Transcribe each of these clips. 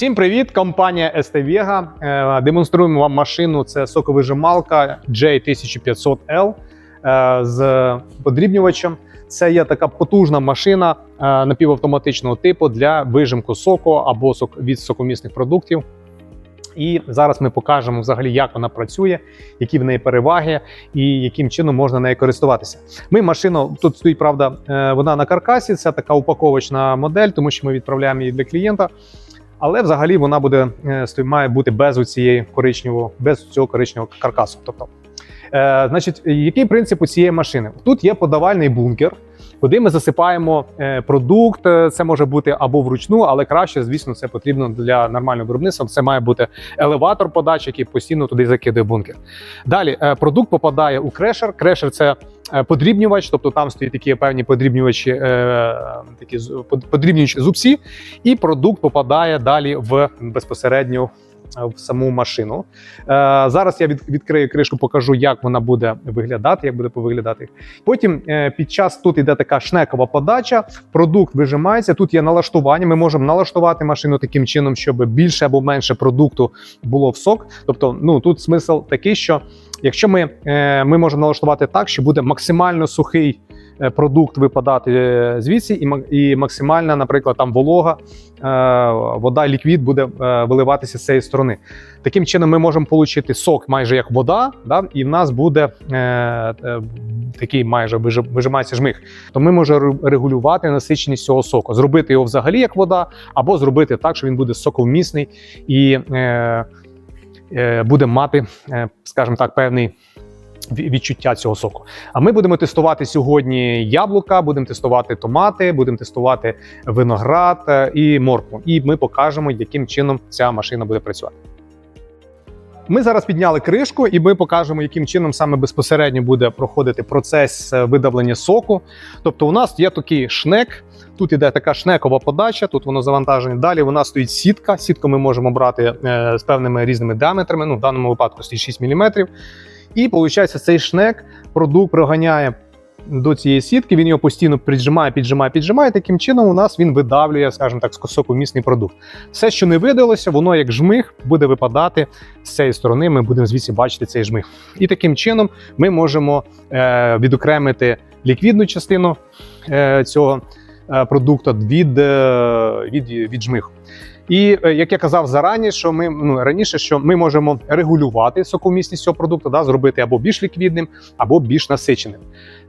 Всім привіт! Компанія ST. Е, Демонструємо вам машину. Це соковижималка J1500L е, з подрібнювачем. Це є така потужна машина е, напівавтоматичного типу для вижимку соку або від сокомісних продуктів. І зараз ми покажемо взагалі, як вона працює, які в неї переваги і яким чином можна нею користуватися. Ми машину тут стоїть, правда, вона на каркасі. Це така упаковочна модель, тому що ми відправляємо її для клієнта. Але взагалі вона буде е, має бути без цієї коричневого, без цього коричневого каркасу. Тобто, е, значить, який принцип у цієї машини? Тут є подавальний бункер, куди ми засипаємо е, продукт. Е, Це може бути або вручну, але краще, звісно, це потрібно для нормального виробництва. Це має бути елеватор подачі, який постійно туди закидає бункер. Далі е, продукт попадає у крешер. Крешер це подрібнювач, тобто там стоять такі певні подрібнювачі, е, такі з- под- подрібнюючі зубці, і продукт попадає далі в безпосередньо е, в саму машину. Е, зараз я від, відкрию кришку, покажу, як вона буде виглядати, як буде повиглядати. Потім е, під час тут іде така шнекова подача, продукт вижимається. Тут є налаштування. Ми можемо налаштувати машину таким чином, щоб більше або менше продукту було в сок. Тобто, ну тут смисл такий, що якщо ми, е, ми можемо налаштувати так, що буде максимально сухий. Е, Продукт випадати е, звідси, і максимальна, наприклад, там волога, е, вода, ліквід буде виливатися з цієї сторони. Таким чином, ми можемо отримати сок майже як вода, да, і в нас буде такий майже вижимається жмих. То ми можемо регулювати насиченість цього соку, зробити його взагалі як вода, або зробити так, що він буде соковмісний і буде мати, скажімо так, певний. Ві- Відчуття цього соку. А ми будемо тестувати сьогодні яблука, будемо тестувати томати, будемо тестувати виноград е, і моркву. І ми покажемо, яким чином ця машина буде працювати. Ми зараз підняли кришку, і ми покажемо, яким чином саме безпосередньо буде проходити процес е, видавлення соку. Тобто, у нас є такий шнек. Тут іде така шнекова подача, тут воно завантажене. Далі у нас стоїть сітка. Сітку ми можемо брати е, з певними різними діаметрами. Ну, в даному випадку стоїть 6 мм. І виходить, цей шнек продукт проганяє до цієї сітки. Він його постійно піджимає, піджимає, піджимає. Таким чином, у нас він видавлює, скажімо так, сокомісний продукт. Все, що не видалося, воно як жмих буде випадати з цієї сторони. Ми будемо звідси бачити цей жмих. І таким чином ми можемо е, відокремити ліквідну частину е, цього е, продукту від, е, від, від жмиху. І е, як я казав зарані, що ми ну раніше, що ми можемо регулювати соковмісність цього продукту, да, зробити або більш ліквідним, або більш насиченим.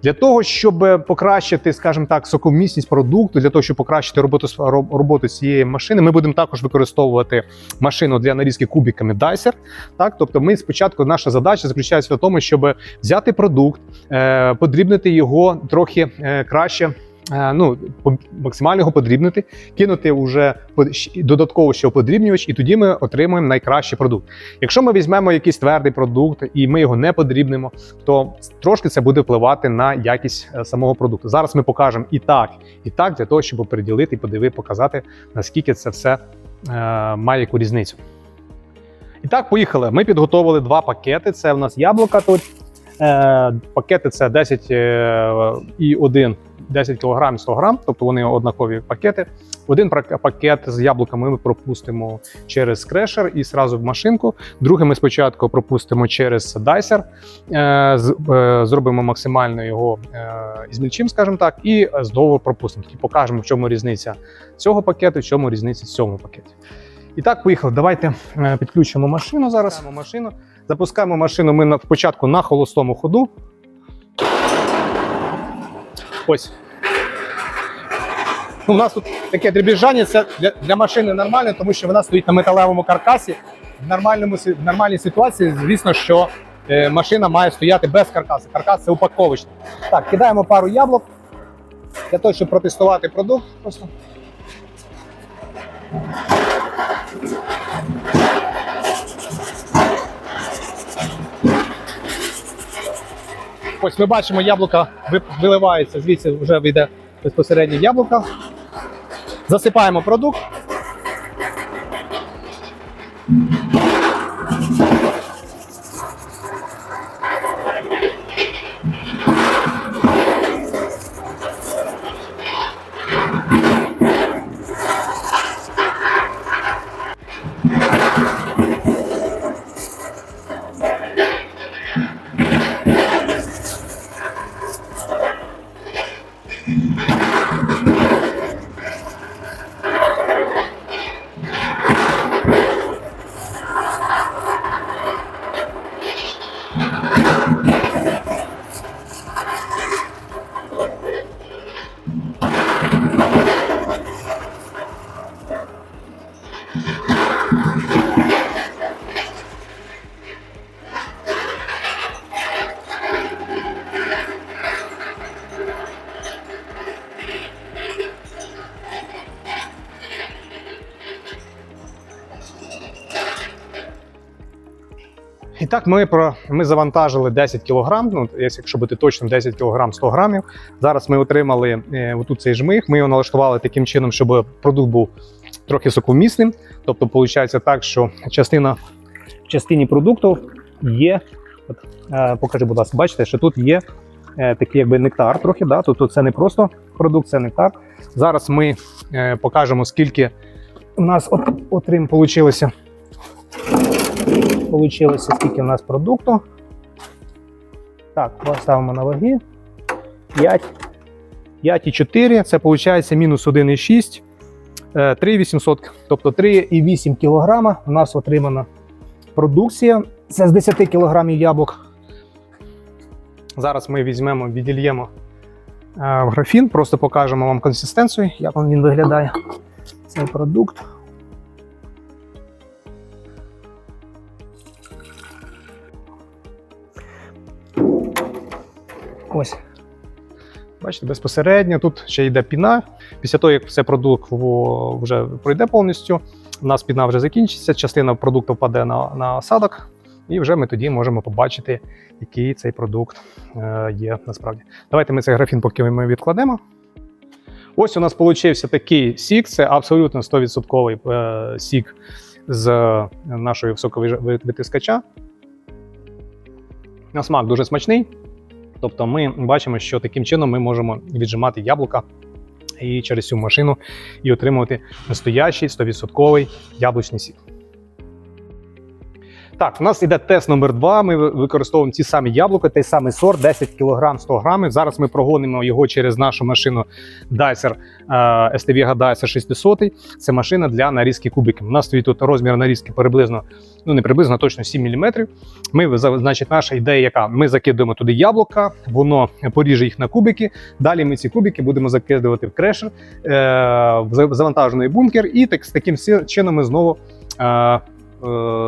Для того, щоб е, покращити, скажімо так, соковмісність продукту, для того, щоб покращити роботу роботу цієї машини, ми будемо також використовувати машину для нарізки кубиками Dicer. Так, тобто, ми спочатку наша задача заключається в тому, щоб взяти продукт, е, подрібнити його трохи краще. Е, Ну, максимально його подрібнити, кинути вже додатково ще подрібнювач, і тоді ми отримуємо найкращий продукт. Якщо ми візьмемо якийсь твердий продукт і ми його не подрібнемо, то трошки це буде впливати на якість е, самого продукту. Зараз ми покажемо і так, і так, для того, щоб приділити і подиви, показати, наскільки це все е, має яку різницю. І так, поїхали. Ми підготовили два пакети. Це в нас яблука тут. Пакети це 10 е, і 1 10 кг 100 грам, тобто вони однакові пакети. Один пакет з яблуками ми пропустимо через крешер і зразу в машинку. Другий ми спочатку пропустимо через дайсер, е, е, зробимо максимально його е, ізмільчим, скажімо так, і знову пропустимо. Тоді покажемо, в чому різниця цього пакету, в чому різниця цьому пакеті. І так, поїхали. Давайте підключимо машину зараз. Запускаємо машину. Запускаємо машину ми на, спочатку на холостому ходу. Ось. У нас тут таке дрібіжання, це для, для машини нормально, тому що вона стоїть на металевому каркасі. В, нормальному, в нормальній ситуації, звісно, що е, машина має стояти без каркасу. Каркас це упаковочний. Так, кидаємо пару яблук для того, щоб протестувати продукт. Просто. Ось ми бачимо, яблука виливається, звідси вже вийде безпосередньо яблука. Засипаємо продукт. Так, ми про ми завантажили 10 кг, ну якщо бути точним, 10 кг 100 грамів. Зараз ми отримали е, отут цей жмих. Ми його налаштували таким чином, щоб продукт був трохи соковмісним. Тобто, виходить так, що частина в частині продукту є. От, е, покажи, будь ласка, бачите, що тут є е, такий якби нектар трохи. Да? Тобто це не просто продукт, це нектар. Зараз ми е, покажемо, скільки у нас от, отрим получилося. Получилося, скільки в нас продукту. Так, поставимо на ваги. 5. 5,4. Це виходить мінус 1,6. 3,800, тобто 3,8 кг у нас отримана продукція. Це з 10 кг яблук. Зараз ми візьмемо, відільємо е, в графін, просто покажемо вам консистенцію, як він виглядає. Цей продукт. Бачите, безпосередньо тут ще йде піна. Після того, як все продукт вже пройде повністю, у нас піна вже закінчиться, частина продукту впаде на, на осадок, і вже ми тоді можемо побачити, який цей продукт е, є насправді. Давайте ми цей графін поки ми відкладемо. Ось у нас получився такий сік, це абсолютно 100% е, сік з нашого високовитискача. На смак дуже смачний. Тобто ми бачимо, що таким чином ми можемо віджимати яблука і через цю машину і отримувати настоящий 100% яблучний сік. Так, у нас іде тест номер 2 Ми використовуємо ті самі яблука, той самий сорт, 10 кг 100 грамів. Зараз ми прогонимо його через нашу машину Dicer е, STV Dicer 600. Це машина для нарізки кубиків. У нас стоїть тут розмір нарізки приблизно, ну не приблизно, а точно 7 мм. Ми, значить, наша ідея, яка ми закидуємо туди яблука, воно поріже їх на кубики. Далі ми ці кубики будемо закидувати в крешер, е, в завантажений бункер, і так з таким чином ми знову е,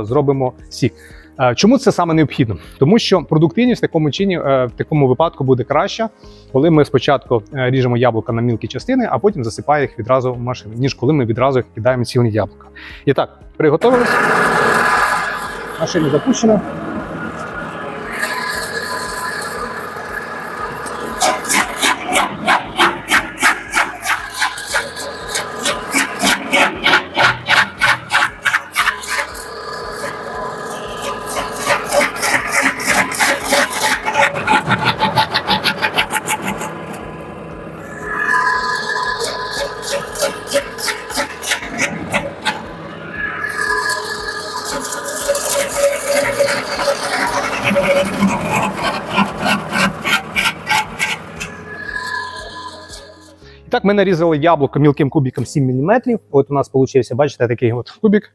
зробимо сік. Е, Чому це саме необхідно? Тому що продуктивність в такому чині е, в такому випадку буде краща, коли ми спочатку е, ріжемо яблука на мілкі частини, а потім засипаємо їх відразу в машину, ніж коли ми відразу їх кидаємо цілі яблука. І так, приготувалися. Машина запущена. Так, ми нарізали яблуко мілким кубиком 7 мм. От у нас вийшов, бачите, такий от кубик.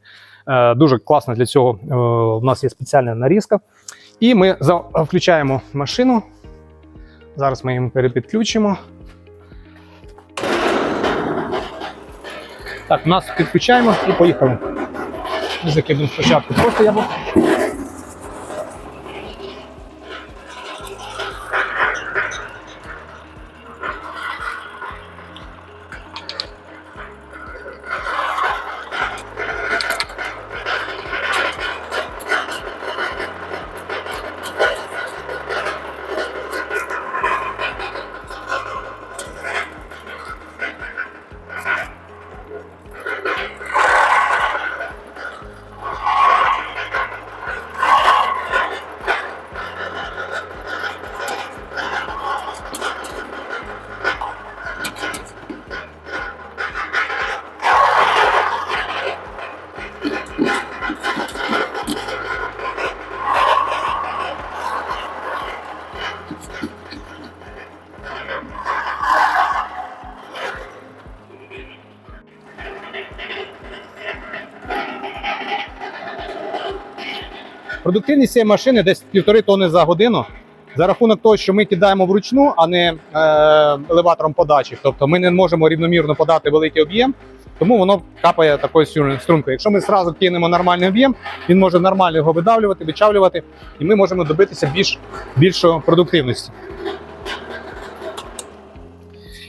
Е, Дуже класно для цього. е, У нас є спеціальна нарізка. І ми включаємо машину. Зараз ми їм перепідключимо. Так, нас підключаємо і поїхали. Ми закидуємо спочатку просто яблуко. Продуктивність цієї машини десь півтори тони за годину. За рахунок того, що ми кидаємо вручну, а не е, елеватором подачі. Тобто ми не можемо рівномірно подати великий об'єм, тому воно капає такою стрункою. Якщо ми зразу кинемо нормальний об'єм, він може нормально його видавлювати, вичавлювати, і ми можемо добитися більш, більшої продуктивності.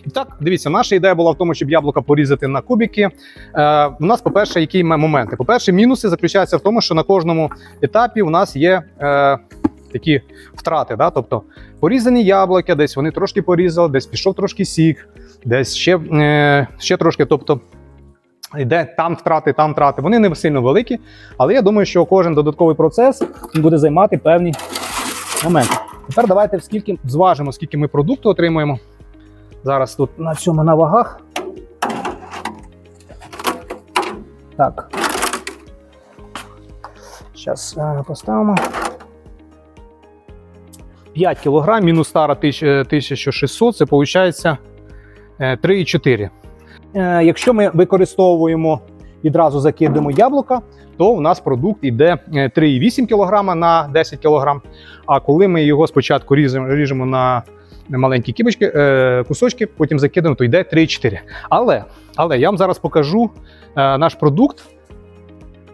І так, дивіться, наша ідея була в тому, щоб яблука порізати на кубики. Е, у нас, по-перше, які моменти? По-перше, мінуси заключаються в тому, що на кожному етапі у нас є е, такі втрати. Да? Тобто порізані яблука, десь вони трошки порізали, десь пішов трошки сік, десь ще, е, ще трошки. Тобто, Йде там втрати, там втрати. Вони не сильно великі, але я думаю, що кожен додатковий процес буде займати певні моменти. Тепер давайте скільки зважимо, скільки ми продукту отримуємо. Зараз тут на цьому на вагах. Так. Зараз поставимо. 5 кг мінус стара 1600, це виходить 3,4. Е, Якщо ми використовуємо відразу закидуємо яблука, то у нас продукт іде е, 3,8 кг на 10 кг. А коли ми його спочатку ріжемо на маленькі кібочки, е, кусочки, потім закидаємо, то йде 3,4. Але, але я вам зараз покажу е, наш продукт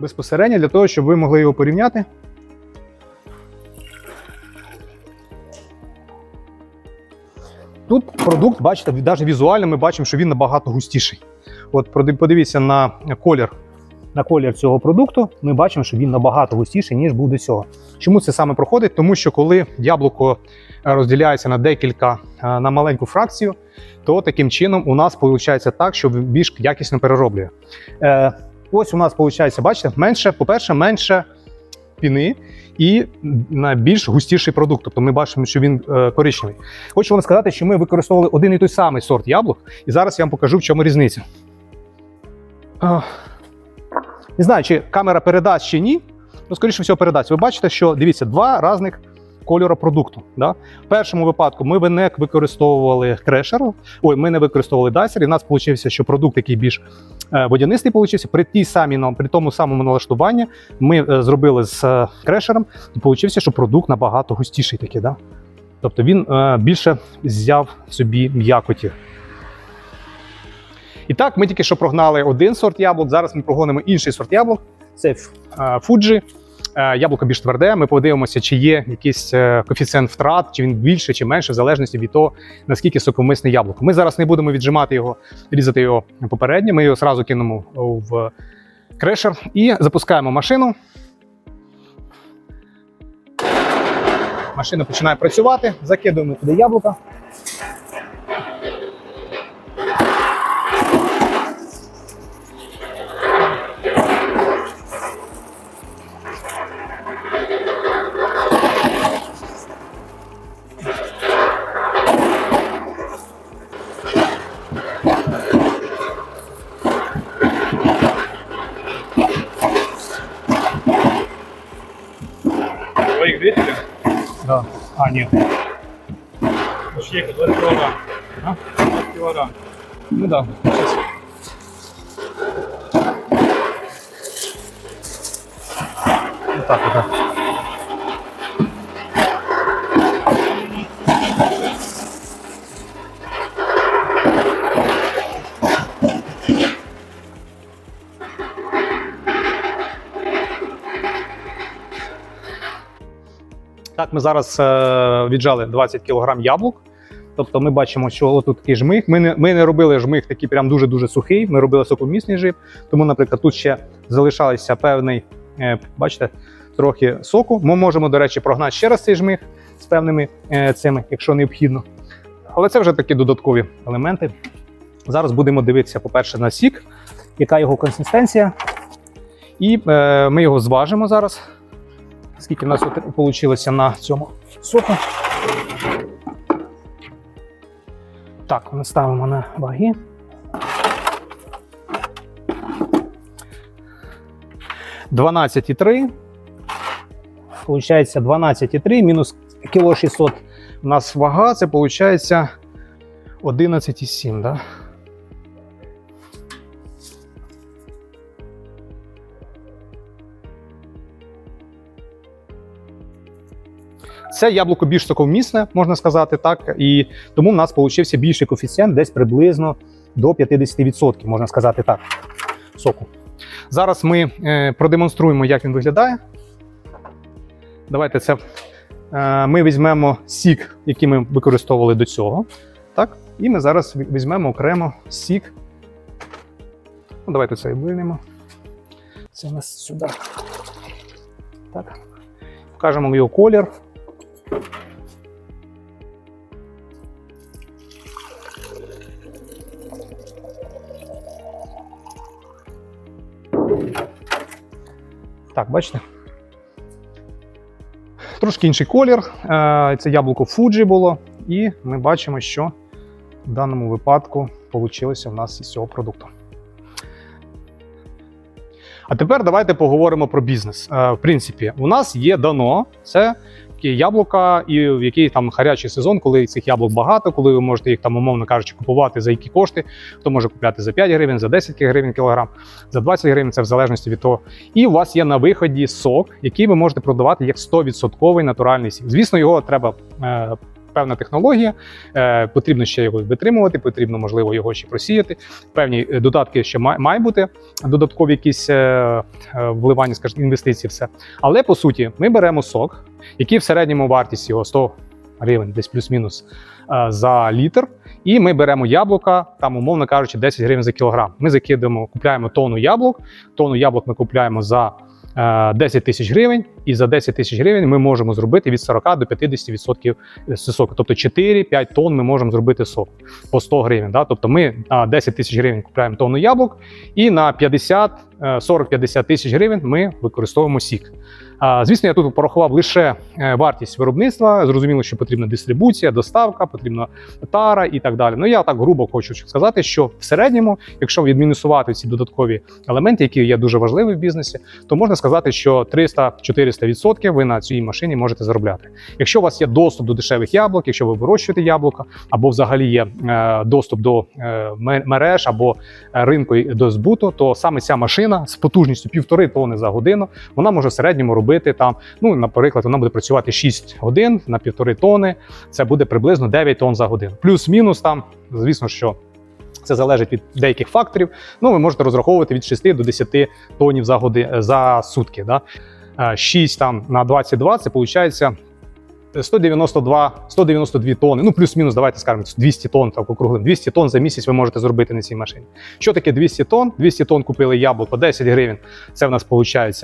безпосередньо для того, щоб ви могли його порівняти. Тут продукт, бачите, навіть візуально ми бачимо, що він набагато густіший. От подивіться на колір. На колір цього продукту ми бачимо, що він набагато густіший, ніж був до цього. Чому це саме проходить? Тому що коли яблуко е, розділяється на декілька е, на маленьку фракцію, то таким чином у нас виходить так, що більш якісно перероблює. Е, ось у нас виходить, бачите, менше, по-перше, менше піни і на більш густіший продукт. Тобто ми бачимо, що він коричневий. Хочу вам сказати, що ми використовували один і той самий сорт яблук, і зараз я вам покажу, в чому різниця. Не знаю, чи камера передасть чи ні. Ну, скоріше всього, передасть. Ви бачите, що дивіться, два різних кольори продукту. Да? В першому випадку ми не використовували крешер, ой, ми не використовували дайсер, і в нас вийшло, що продукт, який більш е, водянистий, получився. При тій самій при тому самому налаштуванні ми е, зробили з е, крешером, і вийшло, що продукт набагато густіший такий. Да? Тобто він більше взяв собі м'якоті. І так, ми тільки що прогнали один сорт яблук. Зараз ми прогонимо інший сорт яблук. Це е, Фуджі. Е, Яблуко більш тверде. Ми подивимося, чи є якийсь е, коефіцієнт втрат, чи він більше чи менше, в залежності від того, наскільки соковмисне яблуко. Ми зараз не будемо віджимати його, різати його попередньо. Ми його зразу кинемо в крешер і запускаємо машину. Машина починає працювати, закидуємо туди яблука. Да. А, нет. Шейка 20 килограмм. А? 20 килограмм. Ну да. сейчас. Вот так вот. да. Так, ми зараз е, віджали 20 кг яблук. Тобто ми бачимо, що тут такий жмих. Ми не, ми не робили жмих такий прям дуже-дуже сухий. Ми робили сокомісний жив. Тому, наприклад, тут ще залишалися певний, е, бачите, трохи соку. Ми можемо, до речі, прогнати ще раз цей жмих з певними е, цими, якщо необхідно. Але це вже такі додаткові елементи. Зараз будемо дивитися, по-перше, на сік, яка його консистенція. І е, ми його зважимо зараз. Скільки в нас вийшло на цьому соку. Так, ми ставимо на ваги. Дванадцять і три. Получається 12,3 мінус кіло 600. У нас вага, це виходить 11,7, да? Це яблуко більш соковмісне, можна сказати так, і тому в нас получився більший коефіцієнт, десь приблизно до 50%, можна сказати так. Соку. Зараз ми е, продемонструємо, як він виглядає. Давайте це. Е, ми візьмемо сік, який ми використовували до цього. Так? І ми зараз візьмемо окремо сік. Ну, давайте це вильнемо. Це у нас сюди. Так. Покажемо його колір. Так, бачите? Трошки інший колір. Е, Це яблуко Fuji було. І ми бачимо, що в даному випадку вийшло в нас із цього продукту. А тепер давайте поговоримо про бізнес. Е, В принципі, у нас є дано це яблука, і в який там гарячий сезон, коли цих яблук багато, коли ви можете їх там, умовно кажучи, купувати за які кошти. Хто може купляти за 5 гривень, за 10 гривень кілограм, за 20 гривень, це в залежності від того. І у вас є на виході сок, який ви можете продавати як 100% натуральний сік. Звісно, його треба. Певна технологія, е, потрібно ще його витримувати, потрібно, можливо, його ще просіяти. Певні е, додатки ще має, має бути, додаткові якісь е, е, вливання, скажімо, інвестиції, все. Але по суті, ми беремо сок, який в середньому вартість його 100 гривень, десь плюс-мінус е, за літр. І ми беремо яблука, там, умовно кажучи, 10 гривень за кілограм. Ми закидуємо, купляємо тонну яблук. Тонну яблук ми купляємо за 10 тисяч гривень, і за 10 тисяч гривень ми можемо зробити від 40 до 50% соку. Тобто 4-5 тонн ми можемо зробити сок по 100 гривень. Да? Тобто ми на 10 тисяч гривень купуємо тонну яблук, і на 50, е, 40-50 тисяч гривень ми використовуємо сік. Звісно, я тут порахував лише е, вартість виробництва. Зрозуміло, що потрібна дистрибуція, доставка, потрібна тара і так далі. Ну я так грубо хочу сказати, що в середньому, якщо відмінусувати ці додаткові елементи, які є дуже важливі в бізнесі, то можна сказати, що 300-400% ви на цій машині можете заробляти. Якщо у вас є доступ до дешевих яблук, якщо ви вирощуєте яблука, або взагалі є е, доступ до е, мереж або е, ринку до збуту, то саме ця машина з потужністю півтори тони за годину вона може в середньому робити там. Ну, наприклад, вона буде працювати 6 годин на півтори тони. Це буде приблизно 9 тонн за годину. Плюс-мінус там, звісно, що. Це залежить від деяких факторів. Ну, ви можете розраховувати від 6 до 10 тонів за годи, за сутки. Да? Е, 6 там на 22 це виходить 192, 192 тонни, ну плюс-мінус, давайте скажемо 200 тонн, так округлим. 200 тонн за місяць ви можете зробити на цій машині. Що таке 200 тонн? 200 тонн купили яблук по 10 гривень. Це в нас виходить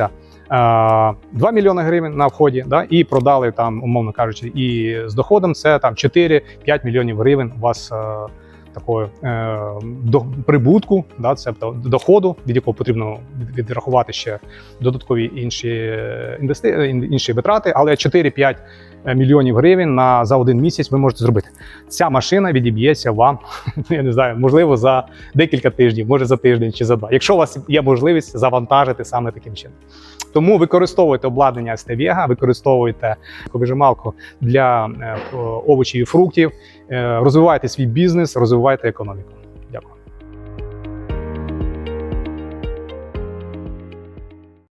2 мільйони гривень на вході, да, і продали там, умовно кажучи, і з доходом це там 4-5 мільйонів гривень у вас. е, Такої е, до прибутку, да, це доходу, від якого потрібно відрахувати ще додаткові інші е, е, інші витрати, але 4-5 мільйонів гривень на за один місяць ви можете зробити. Ця машина відіб'ється вам, я не знаю, можливо, за декілька тижнів, може за тиждень чи за два. Якщо у вас є можливість завантажити саме таким чином. Тому використовуйте обладнання ST-Vega, використовуйте вижималку для е, овочів і фруктів, е, розвивайте свій бізнес, розвивайте економіку.